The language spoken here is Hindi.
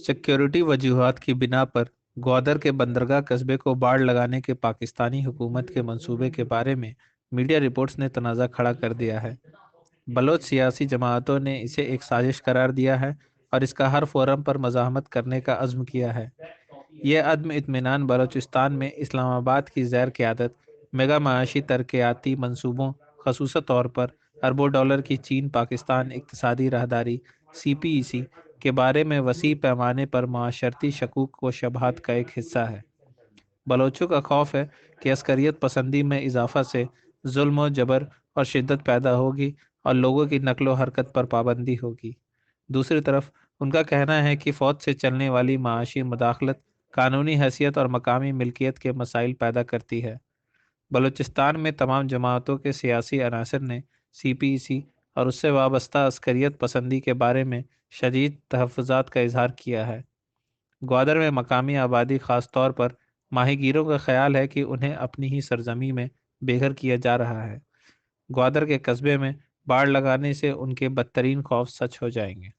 सिक्योरिटी वजूहत की बिना पर ग्वादर के बंदरगाह कस्बे को बाढ़ लगाने के पाकिस्तानी हुकूमत के मंसूबे के बारे में मीडिया रिपोर्ट्स ने तनाज़ा खड़ा कर दिया है। बलोच सियासी जमातों ने इसे एक साजिश करार दिया है और इसका हर फोरम पर मजामत करने का अज़्म किया है। यह अदम इतमान बलोचिस्तान में इस्लामाबाद की जैर क्यादत, मेगा माशी तरक्याती मनसूबों खसूस तौर पर अरबों डॉलर की चीन पाकिस्तान इकतसादी राहदारी, सी पी ई सी के बारे में वसी पैमाने पर माशरती शकूक व शबहत का एक हिस्सा है। बलोचों का खौफ है कि अस्करियत पसंदी में इजाफा से जुल्म, जबर और शिद्दत पैदा होगी और लोगों की नकलो हरकत पर पाबंदी होगी। दूसरी तरफ़, उनका कहना है कि फ़ौज से चलने वाली माशी मदाखलत, कानूनी हैसियत और मकामी मिल्कियत के मसाइल पैदा करती है। बलूचिस्तान में तमाम जमातों के सियासी अनासर ने सी पी सी और उससे वाबस्ता अस्करियत पसंदी के बारे में शदीद तहफ़ात का इजहार किया है। ग्वादर में मकामी आबादी ख़ास तौर पर माहिगीरों का ख्याल है कि उन्हें अपनी ही सरजमी में बेघर किया जा रहा है। ग्वादर के कस्बे में बाढ़ लगाने से उनके बदतरीन खौफ सच हो जाएँगे।